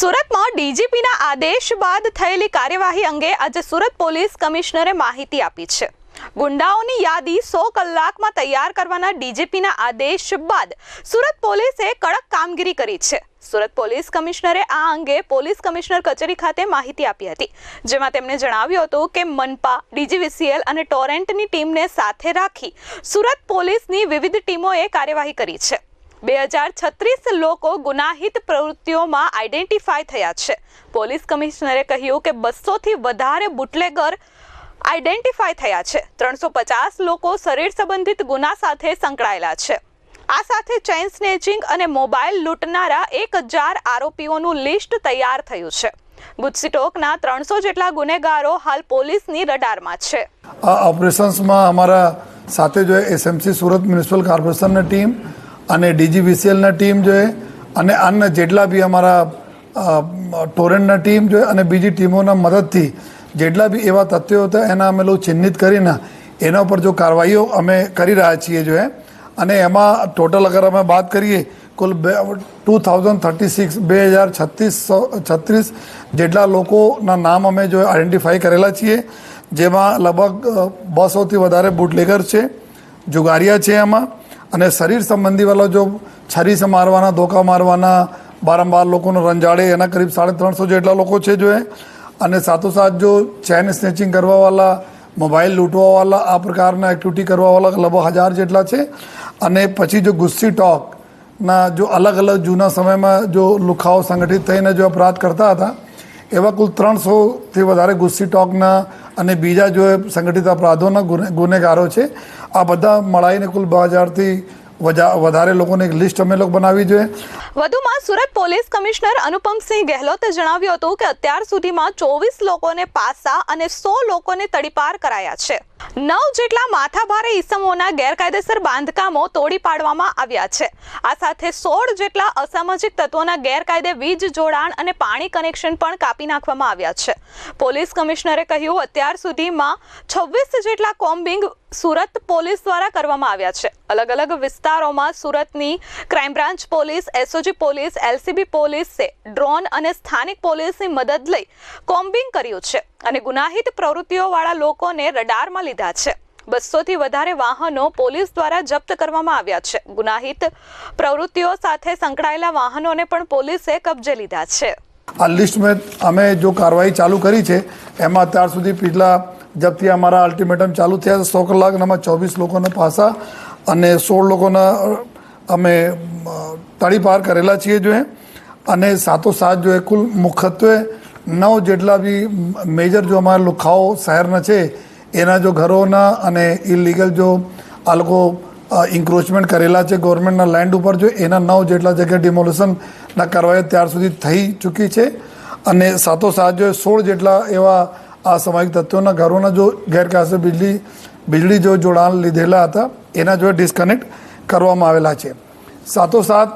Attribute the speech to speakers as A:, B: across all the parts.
A: સુરતમાં ડીજીપીના આદેશ બાદ થયેલી કાર્યવાહી અંગે આજે સુરત પોલીસ કમિશનરે માહિતી આપી છે. ગુંડાઓની યાદી સો કલાકમાં તૈયાર કરવાના ડીજીપીના આદેશ બાદ સુરત પોલીસે કડક કામગીરી કરી છે. સુરત પોલીસ કમિશનરે આ અંગે પોલીસ કમિશનર કચેરી ખાતે માહિતી આપી હતી. જેમાં તેમણે જણાવ્યું હતું કે મનપા, ડીજીવીસીએલ અને ટોરેન્ટની ટીમને સાથે રાખી સુરત પોલીસની વિવિધ ટીમોએ કાર્યવાહી કરી છે. બે હજાર છત્રીસ લોકો ગુનાહિત પ્રવૃત્તિઓમાં આઈડેન્ટિફાય થયા છે. પોલીસ કમિશનરે કહ્યું કે બસોથી વધારે બુટલેગર આઈડેન્ટિફાય થયા છે. ત્રણસો પચાસ લોકો શરીર સંબંધિત ગુના સાથે સંકળાયેલા છે. આ સાથે ચેઇન સ્નેચિંગ અને મોબાઈલ લૂંટનારા એક હજાર આરોપીઓનું લિસ્ટ તૈયાર થયું છે. ગુજસીટોકના ત્રણસો જેટલા ગુનેગારો હાલ પોલીસની રડારમાં છે.
B: આ ઓપરેશન્સમાં અમારા સાથે જો એસએમસી સુરત મ્યુનિસિપલ કોર્પોરેશનની ટીમ અને ડીજીવીસીએલના ટીમ જોઈએ અને અન્ય જેટલા બી અમારા ટોરેન્ટના ટીમ જોઈએ અને બીજી ટીમોના મદદથી જેટલા બી એવા તથ્યો હતા એના અમે લોકો ચિહ્નિત કરીને એના ઉપર જો કાર્યવાહીઓ અમે કરી રહ્યા છીએ જોએ અને એમાં ટોટલ અગર અમે વાત કરીએ, કુલ બે, ટુ થાઉઝન્ડ થર્ટી સિક્સ, બે હજાર છત્રીસ છત્રીસ જેટલા લોકોના નામ અમે જો આઈડેન્ટિફાઈ કરેલા છીએ, જેમાં લગભગ બસોથી વધારે બુટલેગર છે, જુગારિયા છે એમાં અને શરીર સંબંધી વાળા જો છરી સે મારવાના, ધોકા મારવાના, વારંવાર લોકોને રંજાડે, એના કરીબ સાડા ત્રણસો જેટલા લોકો છે જો એ. અને સાથોસાથ જો ચેન સ્નેચિંગ કરવાવાળા મોબાઈલ લૂંટવાવાળા આ પ્રકારના એક્ટિવિટી કરવાવાળા લગભગ હજાર જેટલા છે. અને પછી જો ગુસ્સી ટોકના જો અલગ અલગ જૂના સમયમાં જો લુખાઓ સંગઠિત થઈને જો અપરાધ કરતા હતા એવા કુલ ત્રણસોથી વધારે ગુસ્સી ટોકના અને બીજા જો સંગઠિત અપરાધોના ગુને, ગુનેગારો છે, આ બધા મળાઈને કુલ બે હજારથી વધારે લોકોને એક લિસ્ટ અમે લોકો બનાવી જોઈએ.
A: વધુમાં સુરત પોલીસ કમિશનર અનુપમસિંહ ગેહલોતે જણાવ્યું હતું કે અત્યાર સુધીમાં ચોવીસ લોકોને પાસા અને સો લોકોને તડીપાર કરાયા છે. નવ જેટલા માથાભારે ઈસમોના ગેરકાયદેસર બાંધકામો તોડી પાડવામાં આવ્યા છે. આ સાથે સોળ જેટલા અસામાજિક તત્વોના ગેરકાયદે વીજ જોડાણ અને પાણી કનેક્શન પણ કાપી નાખવામાં આવ્યા છે. પોલીસ કમિશનરે કહ્યું, અત્યાર સુધીમાં છવ્વીસ જેટલા કોમ્બિંગ સુરત પોલીસ દ્વારા કરવામાં આવ્યા છે. અલગ અલગ વિસ્તારોમાં સુરતની crime branch police SOG police LCB પોલીસે ડ્રોન અને સ્થાનિક પોલીસની મદદ લઈ કોમ્બિંગ કર્યું છે અને ગુનાહિત પ્રવૃત્તિઓવાળા લોકોને રડારમાં લીધા છે. બસોથી વધારે વાહનો પોલીસ દ્વારા જપ્ત કરવામાં આવ્યા છે. ગુનાહિત પ્રવૃત્તિઓ સાથે સંકળાયેલા વાહનોને પણ પોલીસે કબજે લીધા છે.
B: આ લિસ્ટ મેં અમે જો કાર્યવાહી ચાલુ કરી છે, એમાં અત્યાર સુધી પિછલા જબથી અમારા અલ્ટિમેટમ ચાલુ થયા સો કલાકનામાં ચોવીસ લોકોના પાસા અને સોળ લોકોના અમે તળી પાર કરેલા છીએ જો અને સાત જો એ કુલ મુખ્યત્વે નવ જેટલા બી મેજર જો અમારા લુખાઓ શહેરના છે, એના જો ઘરોના અને ઇલીગલ જો આ લોકો ઇન્ક્રોચમેન્ટ કરેલા છે ગવર્મેન્ટના લેન્ડ ઉપર જો, એના નવ જેટલા જગ્યાએ ડિમોલિશનના કાર્યવાહી ત્યાર સુધી થઈ ચૂકી છે. અને સાથોસાથ જો સોળ જેટલા એવા અસામાજિક તત્વોના ઘરોના જો ગેરકાયદેસર બિજલી વીજળી જો જોડાણ લીધેલા હતા, એના જો ડિસ્કનેક્ટ કરવામાં આવેલા છે. સાથોસાથ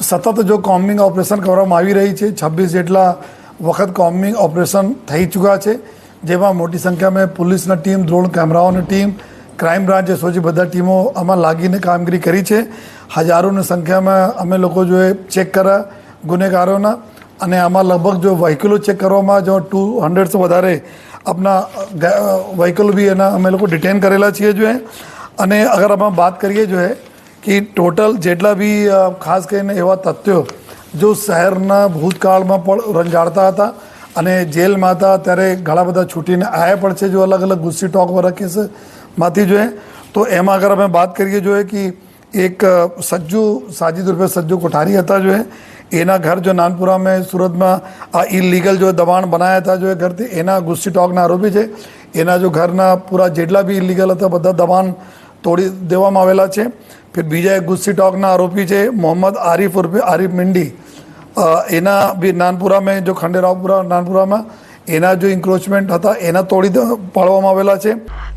B: સતત જો કોમ્બિંગ ઓપરેશન કરવામાં આવી રહી છે, છવ્વીસ જેટલા વખત કોમ્બિંગ ઓપરેશન થઈ ચૂક્યા છે, જેમાં મોટી સંખ્યામાં પોલીસના ટીમ ડ્રોન કેમેરાઓની ટીમ ક્રાઇમ બ્રાન્ચ એસઓજી બધા ટીમો આમાં લાગીને કામગીરી કરી છે. હજારોની સંખ્યામાં અમે લોકો જો ચેક કર્યા ગુનેગારોના અને આમાં લગભગ જો વ્હીકલો ચેક કરવામાં જો ટુ હંડ્રેડ વધારે આપના વ્હીકલ બી એના અમે લોકો ડિટેન કરેલા છીએ જો અને અગર આપણે વાત કરીએ જો કે ટોટલ જેટલા બી ખાસ કરીને એવા તથ્યો જો શહેરના ભૂતકાળમાં પણ રંજાડતા હતા અને જેલમાં હતા, ત્યારે ઘણા બધા છૂટીને આવ્યા પણ છે જો અલગ અલગ ગુસ્સી ટોક કેસમાંથી જોઈએ તો એમાં અગર અમે વાત કરીએ જોઈએ કે એક સજ્જુ, સાજીદ રૂપે સજ્જુ કોઠારી હતા જો એ એના ઘર જો નાનપુરા મેં સુરતમાં આ ઇલીગલ જો દબાણ બનાવ્યા હતા, જો એ ઘરથી, એના ગુસ્સી ટોકના આરોપી છે. એના જો ઘરના પૂરા જેટલા બી ઇલીગલ હતા, બધા દબાણ તોડી દેવામાં આવેલા છે. ફિર બીજા એક ગુસ્સી ટોકના આરોપી છે, મોહમ્મદ આરીફ ઉર્ફે આરીફ મિંડી. એના બી નાનપુરા મેં જો ખંડેરાવપુરા નાનપુરામાં, એના જો ઇન્ક્રોચમેન્ટ હતા, એના તોડી પાડવામાં આવેલા છે.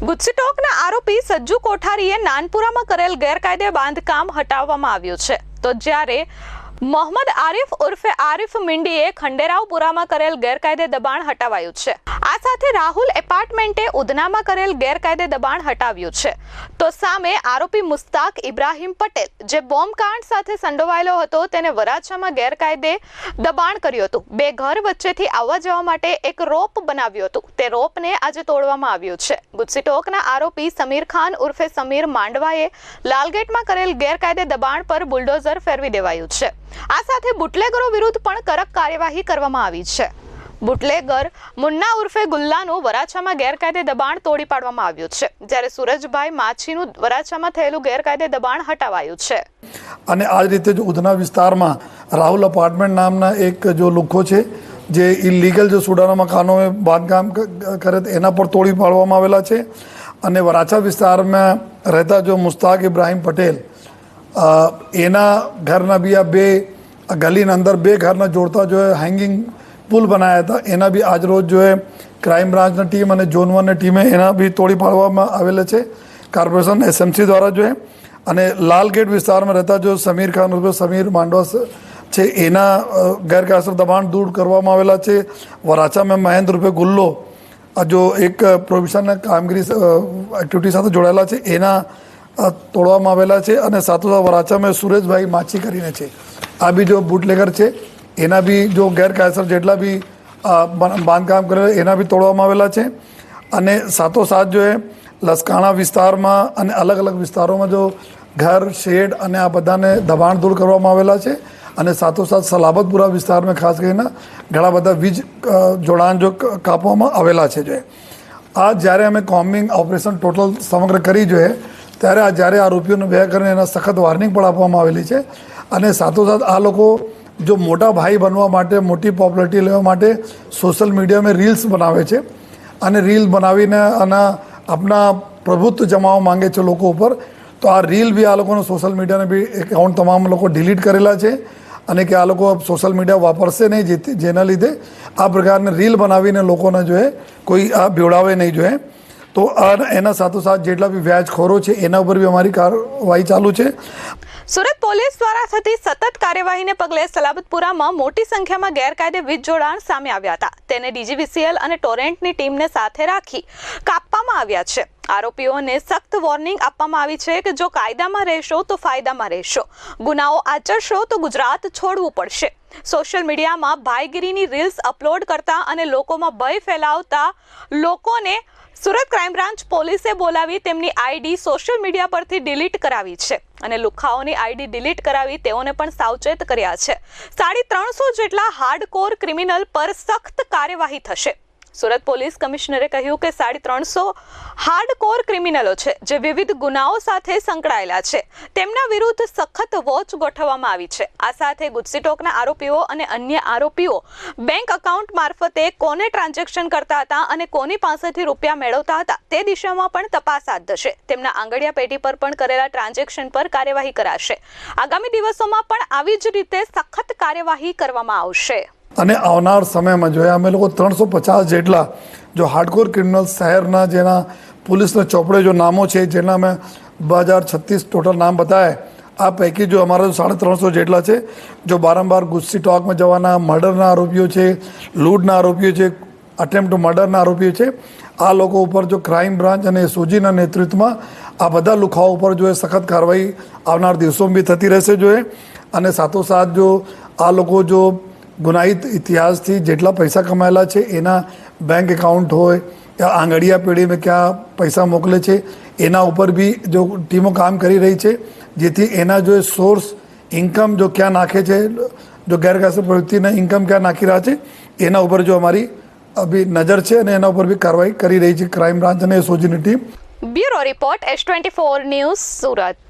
A: ગુસ્સીટોકના આરોપી સજ્જુ કોઠારીએ નાનપુરામાં કરેલ ગેરકાયદે બાંધકામ હટાવવામાં આવ્યું છે. તો જ્યારે મોહમ્મદ આરિફ ઉર્ફે આરિફ મિંડીએ ખંડેરાવપુરામાં કરેલ ગેરકાયદે દબાણ હટાવાયું છે. આ સાથે રાહુલ એપાર્ટમેન્ટે ઉધનામાં કરેલ ગેરકાયદે દબાણ હટાવ્યું છે. તો સામે આરોપી મુસ્તાક ઇબ્રાહીમ પટેલ, જે બોમ્બકાંડ સાથે સંડોવાયેલો હતો, તેને વરાછામાં ગેરકાયદે દબાણ કર્યું હતું. બે ઘર વચ્ચેથી આવવા જવા માટે એક રોપ બનાવ્યું હતું. તે રોપને આજે તોડવામાં આવ્યું છે. ગુજસીટોકના આરોપી સમીર ખાન ઉર્ફે સમીર માંડવાએ લાલગેટમાં કરેલ ગેરકાયદે દબાણ પર બુલડોઝર ફેરવી દેવાયું છે. આ સાથે બુટલેગરો વિરુદ્ધ પણ કડક કાર્યવાહી કરવામાં આવી છે. બુટલેગર મુન્ના ઉર્ફે ગુલ્લાનું વરાછામાં ગેરકાયદે દબાણ તોડી પાડવામાં આવ્યું છે, જ્યારે સુરજભાઈ માછીનું વરાછામાં થયેલું ગેરકાયદે દબાણ હટાવાયું છે.
B: અને આ રીતે જો ઉધના વિસ્તારમાં રાહુલ અપાર્ટમેન્ટ નામના એક જો લુખ્ખો છે, જે ઇલીગલ જો સુડાના મકાનો બાંધકામ કરે એના પર તોડી પાડવામાં આવેલા છે. અને વરાછા વિસ્તારમાં રહેતા જો મુસ્તાક ઇબ્રાહીમ પટેલ એના ઘરના બી આ બે ગલીના અંદર બે ઘરના જોડતા જો હેંગિંગ પુલ બનાવ્યા હતા, એના બી આજરોજ જો ક્રાઇમ બ્રાન્ચની ટીમ અને ઝોન વનની ટીમે એના બી તોડી પાડવામાં આવેલા છે. કોર્પોરેશન એસએમસી દ્વારા જો અને લાલગેટ વિસ્તારમાં રહેતા જો સમીર ખાન ઉર્ફે સમીર માંડવા છે, એના ગેરકાયદેસર દબાણ દૂર કરવામાં આવેલા છે. વરાછામાં મહેન્દ્ર રૂપે ગુલ્લો, આ જો એક પ્રોવિશનના કામગીરી એક્ટિવિટી સાથે જોડાયેલા છે. એના તોડવામાં આવેલા છે અને સાથોસાથ વરાછામાં સુરેશભાઈ માછી કરીને છે. આ બી જો બુટલેગર છે, એના બી જો ગેરકાયદેસર જેટલા બી બાંધકામ કરેલા એના બી તોડવામાં આવેલા છે. અને સાથોસાથ જો એ લસકાણા વિસ્તારમાં અને અલગ અલગ વિસ્તારોમાં જો ઘર, શેડ અને આ બધાને દબાણ દૂર કરવામાં આવેલા છે. અને સાથોસાથ સલાબતપુરા વિસ્તારમાં ખાસ કરીને ઘણા બધા વીજ જોડાણ જો કાપવામાં આવેલા છે જો આ જ્યારે અમે કોમ્બિંગ ઓપરેશન ટોટલ સમગ્ર કરી જોઈએ ત્યારે આ જ્યારે આરોપીઓને બે કરીને એના સખત વાર્નિંગ પણ આપવામાં આવેલી છે. અને સાથોસાથ આ લોકો જો મોટા ભાઈ બનવા માટે, મોટી પોપ્યુલરિટી લેવા માટે સોશિયલ મીડિયામાં રીલ્સ બનાવે છે. અને રીલ બનાવીને અને આપના પ્રભુત્વ જમાવવા માંગે છે લોકો ઉપર, તો આ રીલ બી આ લોકોને સોશિયલ મીડિયાને બી એકાઉન્ટ તમામ લોકો ડિલીટ કરેલા છે. અને કે આ લોકો સોશિયલ મીડિયા વાપરશે નહીં જેના લીધે આ પ્રકારની રીલ બનાવીને લોકોને જોઈએ કોઈ આ બેવડાવે નહીં જોઈએ તો એના સાથોસાથ જેટલા બી વ્યાજખોરો છે, એના ઉપર બી અમારી કાર્યવાહી ચાલુ છે.
A: સુરત પોલીસ દ્વારા થતી સતત કાર્યવાહીને પગલે સલાબતપુરામાં મોટી સંખ્યામાં ગેરકાયદે વીજ જોડાણ સામે આવ્યા હતા. તેને ડીજીવીસીએલ અને ટોરેન્ટની ટીમને સાથે રાખી કાપવામાં આવ્યા છે. આરોપીઓને સખ્ત વોર્નિંગ આપવામાં આવી છે કે જો કાયદામાં રહેશો તો ફાયદામાં રહેશો. ગુનાઓ આચરશો તો ગુજરાત છોડવું પડશે. સોશિયલ મીડિયામાં ભાઈગીરીની રીલ્સ અપલોડ કરતા અને લોકોમાં ભય ફેલાવતા લોકોને સુરત ક્રાઇમ બ્રાન્ચ પોલીસે બોલાવી તેમની આઈડી સોશિયલ મીડિયા પરથી ડિલીટ કરાવી છે અને લુખાઓની આઈડી ડિલીટ કરાવી તેઓને પણ સાવચેત કર્યા છે. સાડી ત્રણસો જેટલા હાર્ડકોર ક્રિમિનલ પર સખ્ત કાર્યવાહી થશે. સુરત પોલીસ કમિશનરે કહ્યું કે સાડી ત્રણસો હાર્ડકોર ક્રિમિનલો છે, જે વિવિધ ગુનાઓ સાથે સંકળાયેલા છે. તેમના વિરુદ્ધ સખત વોચ ગોઠવવામાં આવી છે. આ સાથે ગુજસીટોકના આરોપીઓ અને અન્ય આરોપીઓ બેંક એકાઉન્ટ મારફતે કોને ટ્રાન્ઝેક્શન કરતા હતા અને કોની પાસેથી રૂપિયા મેળવતા હતા તે દિશામાં પણ તપાસ હાથ ધરશે. તેમના આંગળિયા પેઢી પર પણ કરેલા ટ્રાન્ઝેક્શન પર કાર્યવાહી કરાશે. આગામી દિવસોમાં પણ આવી જ રીતે સખત કાર્યવાહી કરવામાં આવશે.
B: અને આવનાર સમયમાં જોઈએ, અમે લોકો ત્રણસો પચાસ જેટલા જો હાર્ડકોર ક્રિમિનલ શહેરના જેના પોલીસના ચોપડે જો નામો છે, જેના અમે બે હજાર છત્રીસ ટોટલ નામ બતાવે, આ પૈકી જો અમારા સાડા ત્રણસો જેટલા છે, જો બારંબાર ગુસ્સી ટોકમાં જવાના, મર્ડરના આરોપીઓ છે, લૂંટના આરોપીઓ છે અટેમ્પ મર્ડરના આરોપીઓ છે, આ લોકો ઉપર જો ક્રાઇમ બ્રાન્ચ અને સોજીના નેતૃત્વમાં આ બધા લુખાઓ ઉપર જો એ સખત કાર્યવાહી આવનાર દિવસોમાં બી થતી રહેશે જોઈએ અને સાથોસાથ જો આ લોકો જો ગુનાહિત ઇતિહાસથી જેટલા પૈસા કમાયેલા છે, એના બેંક એકાઉન્ટ હોય, યા આંગળીયા પેઢીમાં ક્યાં પૈસા મોકલે છે, એના ઉપર બી જો ટીમો કામ કરી રહી છે, જેથી એના જો સોર્સ ઇન્કમ જો ક્યાં નાખે છે, જો ગેરકાયદેસર પ્રવૃત્તિના ઇન્કમ ક્યાં નાખી રહ્યા છે, એના ઉપર જો અમારી અભી નજર છે અને એના ઉપર બી કાર્યવાહી કરી રહી છે ક્રાઇમ બ્રાન્ચ અને એસઓજીની team
A: bureau report S twenty four news Surat.